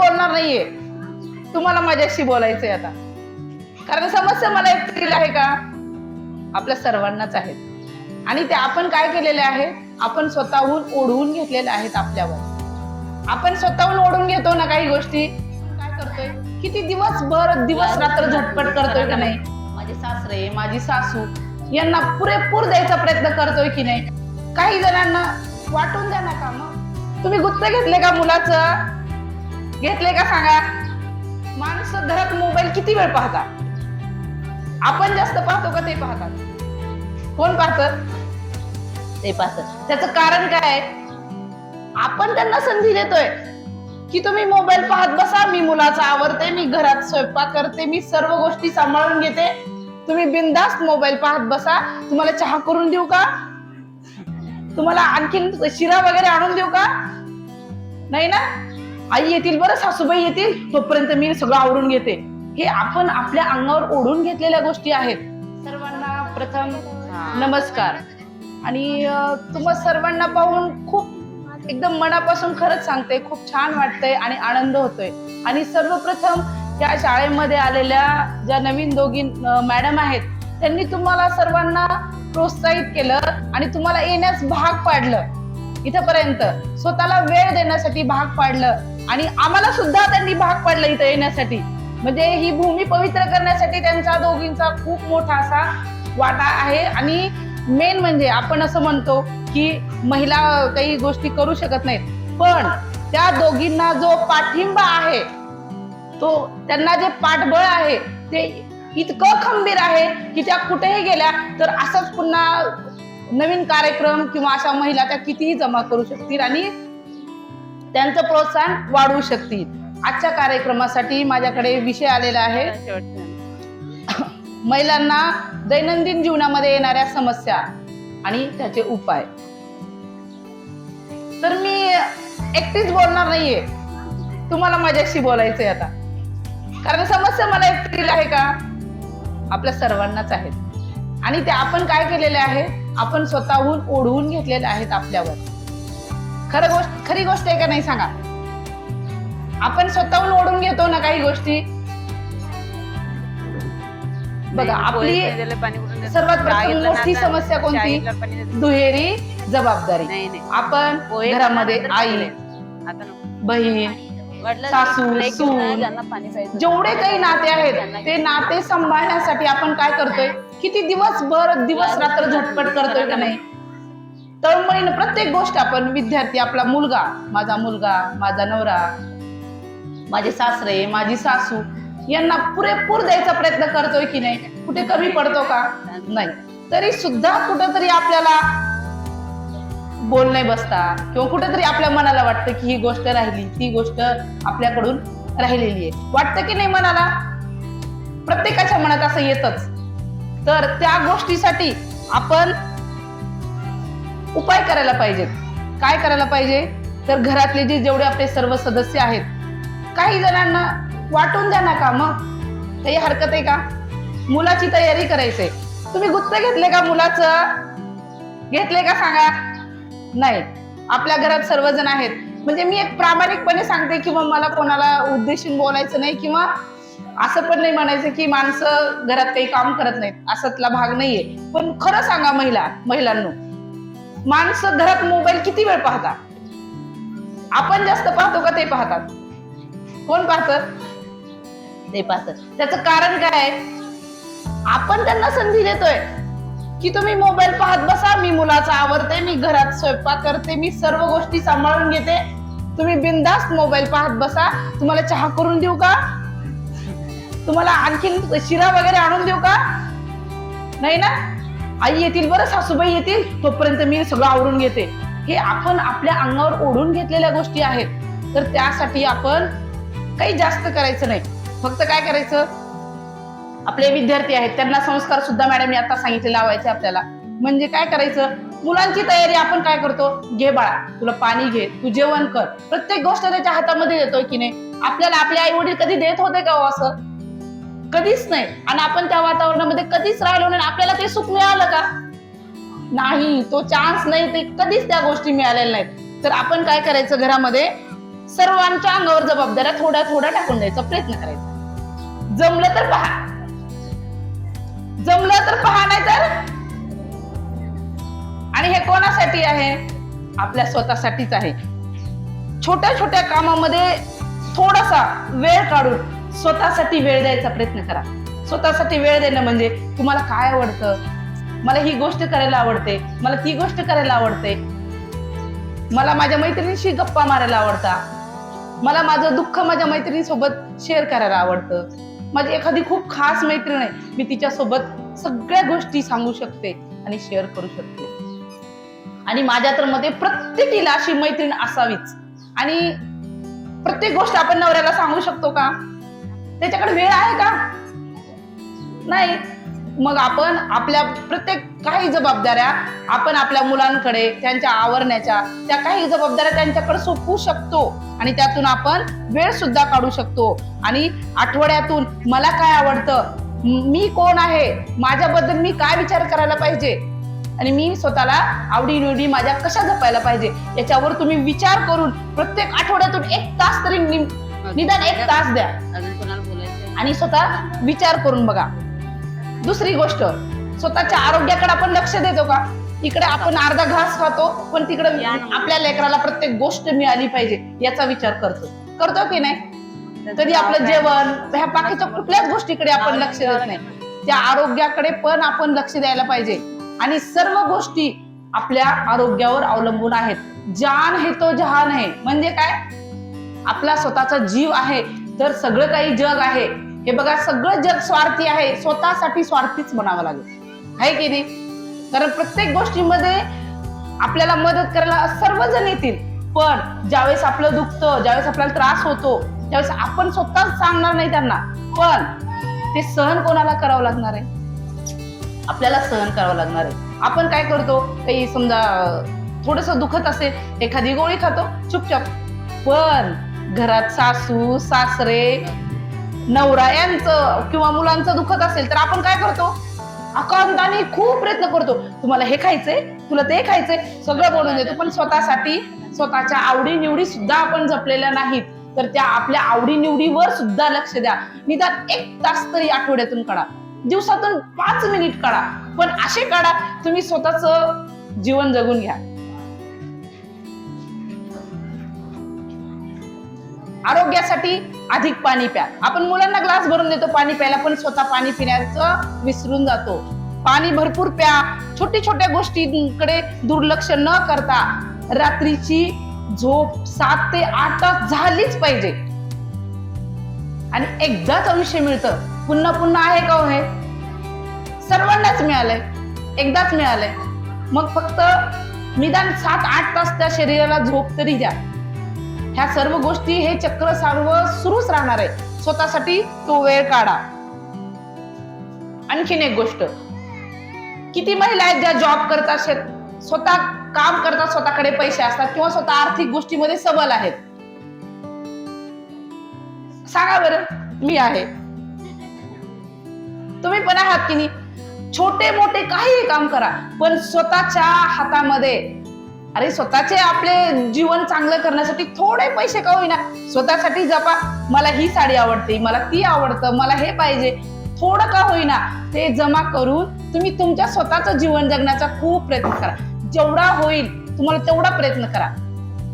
बोलणार नाहीये. तुम्हाला माझ्याशी बोलायचंय आता. कारण समस्या मला एकटीला आहे का? आपल्या सर्वांनाच आहेत. आणि ते आपण काय केलेले आहे? आपण स्वतःहून ओढवून घेतलेले आहेत आपल्यावर. आपण स्वतःहून ओढून घेतो ना काही गोष्टी. काय करतोय? किती दिवसभर दिवस रात्र झटपट करतोय का नाही? माझे सासरे माझी सासू यांना पुरेपूर द्यायचा प्रयत्न करतोय की नाही? काही जणांना वाटून द्या ना का मग तुम्ही गुत्त घेतले का मुलाचं? घेतले का सांगा? माणसं घरात मोबाईल किती वेळ पाहता आपण जास्त पाहतो का ते पाहतात? कोण पाहत? ते पाहत त्याचं कारण काय आहे? आपण त्यांना संधी देतोय की तुम्ही मोबाईल पाहत बसा मी मुलाचा आवरते मी घरात स्वयंपाक करते मी सर्व गोष्टी सांभाळून घेते. तुम्ही बिनधास्त मोबाईल पाहत बसा. तुम्हाला चहा करून देऊ का? तुम्हाला आणखीन शिरा वगैरे आणून देऊ का? नाही ना? आई येतील बरं सासूबाई येतील तोपर्यंत मी सगळं आवरून घेते. हे आपण आपल्या अंगावर ओढून घेतलेल्या गोष्टी आहेत. सर्वांना प्रथम नमस्कार. आणि तुम्हा सर्वांना पाहून खूप एकदम मनापासून खरंच सांगते खूप छान वाटतंय आणि आनंद होतोय. आणि सर्वप्रथम या शाळेमध्ये आलेल्या ज्या नवीन दोघी मॅडम आहेत त्यांनी तुम्हाला सर्वांना प्रोत्साहित केलं आणि तुम्हाला येण्यास भाग पाडलं. इथपर्यंत. स्वतःला वेळ देण्यासाठी भाग पाडलं आणि आम्हाला सुद्धा त्यांनी भाग पाडलं इथं येण्यासाठी. म्हणजे ही भूमी पवित्र करण्यासाठी त्यांचा दोघींचा खूप मोठा असा वाटा आहे. आणि मेन म्हणजे आपण असं म्हणतो की महिला काही गोष्टी करू शकत नाहीत. पण त्या दोघींना जो पाठिंबा आहे तो त्यांना जे पाठबळ आहे ते इतकं खंबीर आहे की त्या कुठेही गेल्या तर असंच पुन्हा नवीन कार्यक्रम किंवा अशा महिला त्या कितीही जमा करू शकतील आणि त्यांचं प्रोत्साहन वाढवू शकतील. आजच्या कार्यक्रमासाठी माझ्याकडे विषय आलेला आहे. महिलांना दैनंदिन जीवनामध्ये येणाऱ्या समस्या आणि त्याचे उपाय. तर मी एकटीच बोलणार नाहीये. तुम्हाला माझ्याशी बोलायचंय आता. कारण समस्या मला एकटीला आहे का? आपल्या सर्वांनाच आहेत. आणि ते आपण काय केलेले आहे? आपण स्वतःहून ओढवून घेतलेले आहेत आपल्यावर. खरं गोष्ट खरी गोष्ट आहे का नाही सांगा? आपण स्वतःहून ओढून घेतो ना काही गोष्टी? बघा आपली सर्वात प्रथम मोठी समस्या कोणती? दुहेरी जबाबदारी. आपण घरामध्ये आई. बहीण सासू, सून, जेवढे काही नाते आहेत ते नाते सांभाळण्यासाठी आपण काय करतोय? किती दिवसभर दिवस रात्र झटपट करतोय का नाही? तळमळीनं प्रत्येक गोष्ट आपण विद्यार्थी आपला मुलगा माझा मुलगा माझा नवरा माझे सासरे माझी सासू यांना पुरेपूर द्यायचा प्रयत्न करतोय की नाही? कुठे कमी पडतो का? नाही. तरी सुद्धा कुठेतरी आपल्याला बोल नाही बसता. किंवा कुठेतरी आपल्या मनाला वाटतं की ही गोष्ट राहिली ती गोष्ट आपल्याकडून राहिलेली आहे. वाटतं की नाही मनाला? प्रत्येकाच्या मनात असं येतच. तर त्या गोष्टीसाठी आपण उपाय करायला पाहिजेत. काय करायला पाहिजे? तर घरातले जे जेवढे आपले सर्व सदस्य आहेत काही जणांना वाटून द्या ना का मग काही हरकत आहे का? मुलाची तयारी करायचंय. तुम्ही गुत्त घेतले का मुलाचं? घेतले का सांगा? नाही आपल्या घरात सर्वजण आहेत. म्हणजे मी एक प्रामाणिकपणे सांगते किंवा मला कोणाला उद्देशून बोलायचं नाही किंवा असं पण नाही म्हणायचं की माणसं घरात काही काम करत नाहीत. असतला भाग नाहीये. पण खरं सांगा महिला महिलांनो माणसं घरात मोबाईल किती वेळ पाहता आपण जास्त पाहतो का ते पाहतात? कोण पाहत? ते पाहत त्याचं कारण काय आपण त्यांना संधी देतोय. की तुम्ही मोबाईल पाहत बसा मी मुलाचा आवडते मी घरात स्वयंपाक करते मी सर्व गोष्टी सांभाळून घेते. तुम्ही बिनधास्त मोबाईल पाहत बसा. तुम्हाला चहा करून देऊ का? तुम्हाला आणखीन शिरा वगैरे आणून देऊ का? नाही ना? आई येतील बरं सासूबाई येतील तोपर्यंत मी सगळं आवरून घेते. हे आपण आपल्या अंगावर ओढून घेतलेल्या गोष्टी आहेत. तर त्यासाठी आपण काही जास्त करायचं नाही. फक्त काय करायचं? आपले विद्यार्थी आहेत त्यांना संस्कार सुद्धा मॅडम आता सांगितले लावायचे आपल्याला. म्हणजे काय करायचं? मुलांची तयारी आपण काय करतो? घे बाळा तुला पाणी घे तू जेवण कर. प्रत्येक गोष्ट त्याच्या हातामध्ये देतोय की नाही? आपल्याला आपले आई वडील कधी देत होते का हो असं? कधीच नाही. आणि आपण त्या वातावरणामध्ये कधीच राहिलो नाही. आपल्याला ते सुख मिळालं का? नाही तो चान्स नाही ते कधीच त्या गोष्टी मिळालेल्या नाहीत. तर आपण काय करायचं घरामध्ये? सर्वांच्या अंगावर जबाबदाऱ्या थोड्या थोड्या टाकून द्यायचा प्रयत्न करायचा. जमलं तर पहा. जमलं तर पहा नाही तर आणि हे कोणासाठी आहे? आपल्या स्वतःसाठीच आहे. छोट्या छोट्या कामामध्ये थोडासा वेळ काढून स्वतःसाठी वेळ द्यायचा प्रयत्न करा. स्वतःसाठी वेळ देणं म्हणजे तुम्हाला काय आवडतं? मला ही गोष्ट करायला आवडते. मला ती गोष्ट करायला आवडते. मला माझ्या मैत्रिणीशी गप्पा मारायला आवडता मला माझं दुःख माझ्या मैत्रिणीसोबत शेअर करायला आवडतं. माझी एखादी खूप खास मैत्रीण आहे मी तिच्यासोबत सगळ्या गोष्टी सांगू शकते आणि शेअर करू शकते. आणि माझ्या तर मध्ये प्रत्येकीला अशी मैत्रीण असावीच. आणि प्रत्येक गोष्ट आपण नवऱ्याला सांगू शकतो का? त्याच्याकडे वेळ आहे का? नाही. मग आपण आपल्या प्रत्येक काही जबाबदाऱ्या आपण आपल्या मुलांकडे त्यांच्या आवरण्याच्या त्या काही जबाबदाऱ्या त्यांच्याकडे सोपवू शकतो. आणि त्यातून आपण वेळ सुद्धा काढू शकतो. आणि आठवड्यातून मला काय आवडतं? म- कोण आहे? माझ्याबद्दल मी काय विचार करायला पाहिजे? आणि मी स्वतःला आवडी निवडी माझ्या कशा जपायला पाहिजे? याच्यावर तुम्ही विचार करून प्रत्येक आठवड्यातून एक तास तरी निदान एक तास द्या. आणि स्वतः विचार करून बघा. दुसरी गोष्ट स्वतःच्या आरोग्याकडे आपण लक्ष देतो का? इकडे आपण अर्धा घास खातो पण तिकडे. आपल्या लेकराला प्रत्येक गोष्ट मिळाली पाहिजे याचा विचार करतो. करतो की नाही? कधी आपलं जेवण ह्या बाकीच्या कुठल्याच गोष्टीकडे आपण लक्ष देत नाही. त्या आरोग्याकडे पण आपण लक्ष द्यायला पाहिजे. आणि सर्व गोष्टी आपल्या आरोग्यावर अवलंबून आहेत. जान हे तो जहान आहे. म्हणजे काय? आपला स्वतःचा जीव आहे. तर सगळं काही जग आहे. हे बघा सगळं जग स्वार्थी आहे. स्वतःसाठी स्वार्थीच म्हणावं लागेल. आहे की नाही? कारण प्रत्येक गोष्टीमध्ये आपल्याला मदत करायला सर्वजण येतील. पण ज्यावेळेस आपलं दुखतं ज्यावेळेस आपल्याला त्रास होतो त्यावेळेस आपण स्वतःच सांगणार नाही त्यांना. पण ते सहन कोणाला करावं लागणार आहे? आपल्याला सहन करावं लागणार आहे. आपण काय करतो? काही समजा थोडस दुखत असेल एखादी गोळी खातो चुपचाप. पण घरात सासू सासरे नवरा यांचं किंवा मुलांचं दुखत असेल तर आपण काय करतो? आकांताने खूप प्रयत्न करतो. तुम्हाला हे खायचंय तुला ते खायचंय सगळं बोलून देतो. पण स्वतःसाठी स्वतःच्या आवडी निवडी सुद्धा आपण जपलेल्या नाहीत. तर त्या आपल्या आवडी निवडीवर सुद्धा लक्ष द्या. निदान एक तास तरी आठवड्यातून काढा. दिवसातून पाच मिनिट काढा. पण असे काढा तुम्ही स्वतःच जीवन जगून घ्या. आरोग्यासाठी अधिक पाणी प्या. आपण मुलांना ग्लास भरून देतो पाणी प्यायला पण स्वतः पाणी पिण्याचं विसरून जातो. पाणी भरपूर प्या. छोट्या छोट्या गोष्टींकडे दुर्लक्ष न करता रात्रीची झोप सात ते आठ तास झालीच पाहिजे. आणि एकदाच आयुष्य मिळतं. पुन्हा पुन्हा आहे का हो हे? सर्वांनाच मिळालंय. एकदाच मिळालंय. मग फक्त निदान सात आठ तास त्या शरीराला झोप तरी द्या. ह्या सर्व गोष्टी हे चक्र सर्व सुरूच राहणार आहे. स्वतःसाठी तो वेळ काढा. आणखीन एक गोष्ट. किती महिला आहेत ज्या जॉब करतात शेत स्वतः काम करतात स्वतःकडे पैसे असतात किंवा स्वतः आर्थिक गोष्टीमध्ये सबल आहेत? सांगा बरं मी आहे. तुम्ही पण आहात की नाही? छोटे मोठे काही काम करा पण स्वतःच्या हातामध्ये अरे स्वतःचे आपले जीवन चांगलं करण्यासाठी थोडे पैसे का होईना? स्वतःसाठी जपा. मला ही साडी आवडते मला ती आवडतं मला हे पाहिजे. थोडं का होईना ते जमा करून तुम्ही तुमच्या स्वतःचं जीवन जगण्याचा खूप प्रयत्न करा. जेवढा होईल तुम्हाला तेवढा प्रयत्न करा.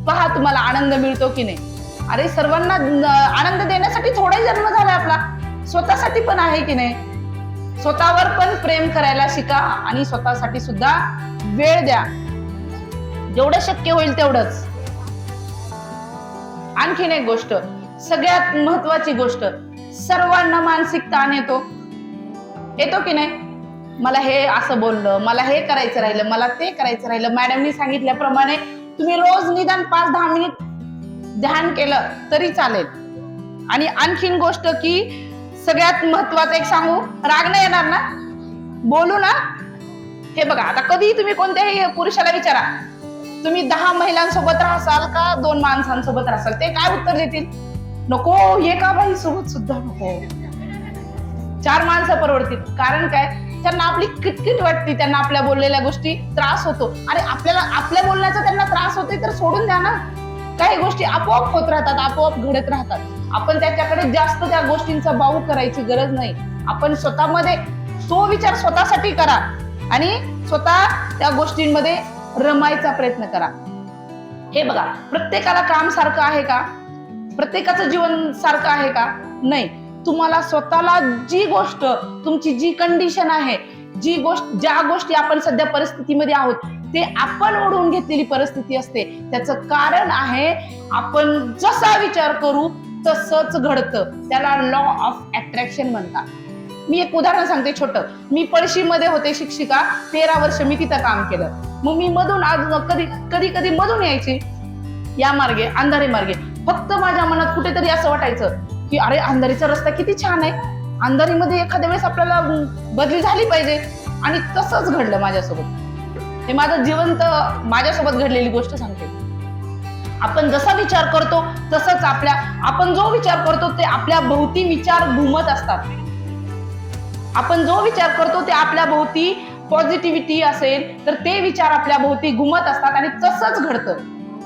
पहा तुम्हाला आनंद मिळतो की नाही. अरे सर्वांना आनंद देण्यासाठी थोडा जन्म झाला आपला. स्वतःसाठी पण आहे की नाही? स्वतःवर पण प्रेम करायला शिका आणि स्वतःसाठी सुद्धा वेळ द्या. जेवढं शक्य होईल तेवढंच. आणखीन एक गोष्ट सगळ्यात महत्वाची गोष्ट सर्वांना मानसिक ताण येतो. येतो की नाही? मला हे असं बोललं मला हे करायचं राहिलं मला ते करायचं राहिलं. मॅडमनी सांगितल्याप्रमाणे तुम्ही रोज निदान पाच दहा मिनिट ध्यान केलं तरी चालेल. आणि आणखीन गोष्ट की सगळ्यात महत्वाचं एक सांगू राग नाही येणार ना? बोलू ना? हे बघा आता कधी तुम्ही कोणत्याही पुरुषाला विचारा तुम्ही दहा महिलांसोबत राहसाल का? दोन माणसांसोबत राहसाल? ते काय उत्तर देतील? नको एका बाई? सोबत सुद्धा नको. चार माणसं परवडतील. कारण काय? त्यांना आपली किटकिट वाटते त्यांना आपल्या बोललेल्या गोष्टी त्रास होतो. आणि आपल्याला आपल्या बोलण्याचा त्यांना त्रास होते तर सोडून द्या ना. काही गोष्टी आपोआप होत राहतात आपोआप घडत राहतात. आपण त्याच्याकडे जास्त त्या गोष्टींचा बाऊ करायची गरज नाही. आपण स्वतःमध्ये तो विचार स्वतःसाठी करा. आणि स्वतः त्या गोष्टींमध्ये रमायचा प्रयत्न करा. हे बघा प्रत्येकाला काम सारखं आहे का? प्रत्येकाचं जीवन सारखं आहे का? नाही. तुम्हाला स्वतःला जी गोष्ट तुमची जी कंडिशन आहे जी गोष्ट ज्या गोष्टी आपण सध्या परिस्थितीमध्ये आहोत ते आपण ओढून घेतलेली परिस्थिती असते. त्याचं कारण आहे आपण जसा विचार करू तसंच घडतं. त्याला लॉ ऑफ अट्रॅक्शन म्हणतात. मी एक उदाहरण सांगते छोटं. मी पळशीमध्ये होते शिक्षिका तेरा वर्ष मी तिथं काम केलं. मग मी मधून आज कधी कधी कधी मधून यायची? या मार्गे अंधारी मार्गे. फक्त माझ्या मनात कुठेतरी असं वाटायचं की अरे अंधारीचा रस्ता किती छान आहे. अंधारीमध्ये एखाद्या वेळेस आपल्याला बदली झाली पाहिजे. आणि तसंच घडलं माझ्यासोबत. हे माझं जिवंत माझ्यासोबत घडलेली गोष्ट सांगते. आपण जसा विचार करतो तसंच आपल्या आपण जो विचार करतो ते आपल्या भोवती विचार घुमत असतात. आपण जो विचार करतो ते आपल्या भोवती पॉझिटिव्हिटी असेल तर ते विचार आपल्या भोवती घुमत असतात आणि तसंच घडतं.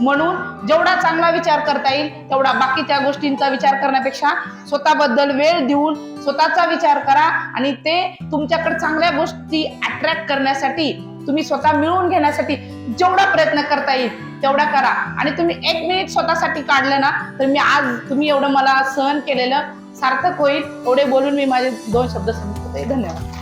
म्हणून जेवढा चांगला विचार करता येईल तेवढा बाकीच्या गोष्टींचा विचार करण्यापेक्षा स्वतःबद्दल वेळ देऊन स्वतःचा विचार करा आणि ते तुमच्याकडे चांगल्या गोष्टी अट्रॅक्ट करण्यासाठी तुम्ही स्वतः मिळवून घेण्यासाठी जेवढा प्रयत्न करता येईल तेवढा करा. आणि तुम्ही एक मिनिट स्वतःसाठी काढलं ना तर मी आज तुम्ही एवढं मला सहन केलेलं सार्थक होईल. एवढे बोलून मी माझे दोन शब्द संपवते. 谁的。呢